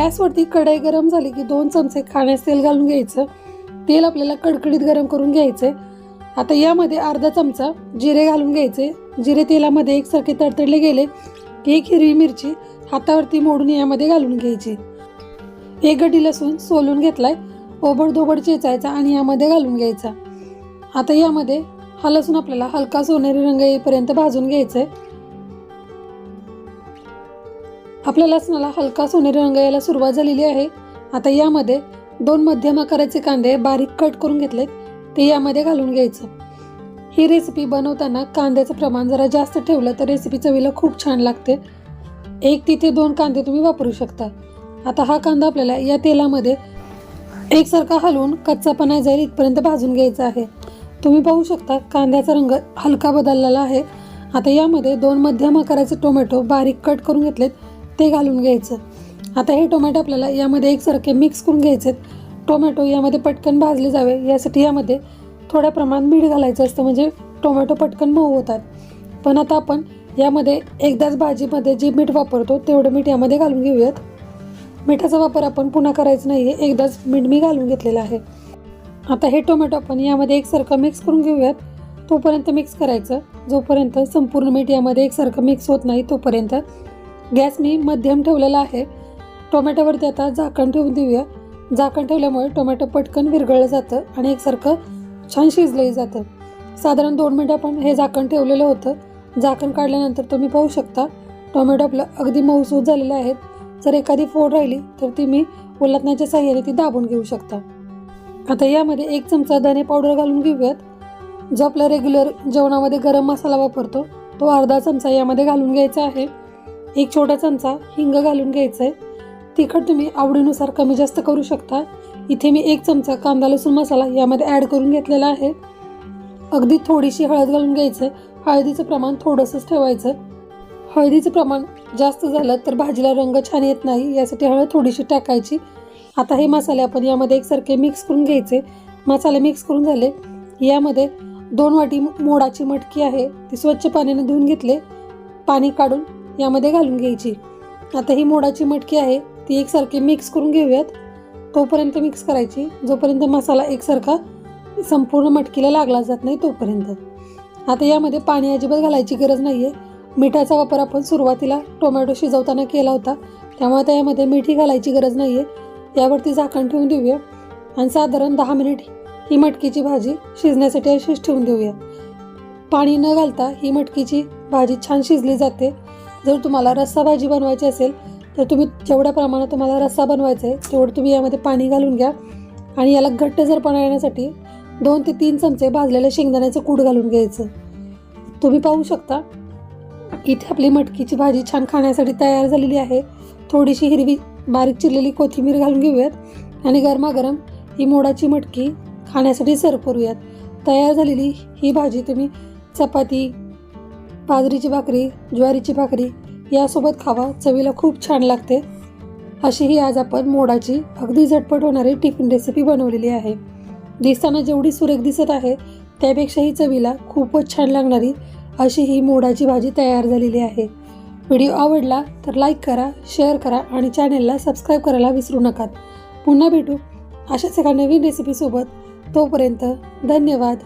गॅसवरती कढई गरम झाली की दोन चमचे खाण्यास तेल घालून घ्यायचं. तेल आपल्याला कडकडीत गरम करून घ्यायचं. आहे आता यामध्ये अर्धा चमचा जिरे घालून घ्यायचे. जिरे तेलामध्ये एकसारखे तडतडले गेले की एक हिरवी मिरची हातावरती मोडून यामध्ये घालून घ्यायची. एक गडी लसूण सोलून घेतलाय. ओबड दोबड चेचायचा आणि यामध्ये घालून घ्यायचा. आता यामध्ये हा लसूण आपल्याला हलका सोनेरी रंग येईपर्यंत भाजून घ्यायचा आहे आपल्या लसणाला हलका सोनेरी रंग यायला सुरुवात झालेली आहे. आता यामध्ये दोन मध्यम आकाराचे कांदे बारीक कट करून घेतलेत. ते यामध्ये घालून घ्यायचं. ही रेसिपी बनवताना कांद्याचं प्रमाण जरा जास्त ठेवलं तर रेसिपी चवीला खूप छान लागते. एक तिथे दोन कांदे तुम्ही वापरू शकता. आता हा कांदा आपल्याला या तेलामध्ये एकसारखा हलवून कच्चापणा जाईल इथपर्यंत भाजून घ्यायचा आहे. तुम्ही पाहू शकता कांद्याचा रंग हलका बदललेला आहे. आता यामध्ये दोन मध्यम आकाराचे टोमॅटो बारीक कट करून घेतलेत. ते घालून घ्यायचं. आता हे टोमॅटो आपल्याला यामध्ये एकसारखे मिक्स करून घ्यायचे टोमॅटो यामध्ये पटकन भाजले जावे. यासाठी यामध्ये थोड्या प्रमाणात मीठ घालायचं असतं म्हणजे टोमॅटो पटकन मऊ होतात. पण आता आपण यामध्ये एकदाच भाजीमध्ये जे मीठ वापरतो तेवढं मीठ यामध्ये घालून घेऊयात. मिठाचा वापर आपण पुन्हा करायचा नाही आहे एकदाच मीठ मी घालून घेतलेलं आहे. आता हे टोमॅटो आपण यामध्ये एकसारखं मिक्स करून घेऊयात. तोपर्यंत मिक्स करायचं. जोपर्यंत संपूर्ण मीठ यामध्ये एकसारखं मिक्स होत नाही तोपर्यंत गॅस मी मध्यम ठेवलेला आहे. टोमॅटोवरती आता झाकण ठेवून देऊया. झाकण ठेवल्यामुळे टोमॅटो पटकन विरघळलं जातं आणि एकसारखं छान शिजलंही जातं. साधारण दोन मिनटं आपण हे झाकण ठेवलेलं होतं. झाकण काढल्यानंतर तुम्ही पाहू शकता टोमॅटो आपलं अगदी मऊसूद झालेले आहेत जर एखादी फोड राहिली तर ती मी उलटण्याच्या साह्याने ती दाबून घेऊ शकता. आता यामध्ये एक चमचा धने पावडर घालून घेऊयात. जो आपला रेग्युलर जेवणामध्ये गरम मसाला वापरतो तो अर्धा चमचा यामध्ये घालून घ्यायचा आहे. एक छोटा चमचा हिंग घालून घ्यायचा आहे तिखट तुम्ही आवडीनुसार कमी जास्त करू शकता. इथे मी एक चमचा कांदा लसूण मसाला यामध्ये ॲड करून घेतलेला आहे. अगदी थोडीशी हळद घालून घ्यायचं हळदीचं प्रमाण थोडंसंच ठेवायचं हळदीचं प्रमाण जास्त झालं तर भाजीला रंग छान येत नाही यासाठी हळद थोडीशी टाकायची. आता हे मसाले आपण यामध्ये एकसारखे मिक्स करून घ्यायचे. मसाले मिक्स करून झाले. यामध्ये दोन वाटी मोडाची मटकी आहे. ती स्वच्छ पाण्याने धुवून घेतले. पाणी काढून यामध्ये घालून घ्यायची. आता ही मोडाची मटकी आहे ती एकसारखी मिक्स करून घेऊयात. तोपर्यंत मिक्स करायची. जोपर्यंत मसाला एकसारखा संपूर्ण मटकीला लागला जात नाही तोपर्यंत. आता यामध्ये पाणी अजिबात घालायची गरज नाही आहे मिठाचा वापर आपण सुरुवातीला टोमॅटो शिजवताना केला होता. त्यामुळे आता यामध्ये मिठी घालायची गरज नाही आहे यावरती झाकण ठेवून देऊया. आणि साधारण दहा मिनिट ही मटकीची भाजी शिजण्यासाठी अशीच ठेवून देऊया. पाणी न घालता ही मटकीची भाजी छान शिजली जाते. जर तुम्हाला रस्सा भाजी बनवायची असेल तर तुम्ही जेवढ्या प्रमाणात तुम्हाला रस्सा बनवायचा आहे तेवढं तुम्ही यामध्ये पाणी घालून घ्या. आणि याला घट्ट जर पणा येण्यासाठी दोन ते तीन चमचे भाजलेल्या शेंगदाण्याचं कूड घालून घ्यायचं. तुम्ही पाहू शकता इथे आपली मटकीची भाजी छान खाण्यासाठी तयार झालेली आहे. थोडीशी हिरवी बारीक चिरलेली कोथिंबीर घालून घेऊयात. आणि गरमागरम ही मोडाची मटकी खाण्यासाठी सर्व करूयात. तयार झालेली ही भाजी तुम्ही चपाती बाजरीची भाकरी ज्वारीची भाकरी यासोबत खावा. चवीला खूप छान लागते. अशी ही आज आपण मोडाची अगदी झटपट होणारी टिफिन रेसिपी बनवलेली आहे. दिसताना जेवढी सुरेख दिसत आहे त्यापेक्षाही चवीला खूपच छान लागणारी अशी ही मोडाची भाजी तयार झालेली आहे. व्हिडिओ आवडला तर लाईक करा शेअर करा आणि चॅनेलला सबस्क्राईब करायला विसरू नका. पुन्हा भेटू अशाच एका नवीन रेसिपीसोबत तोपर्यंत धन्यवाद.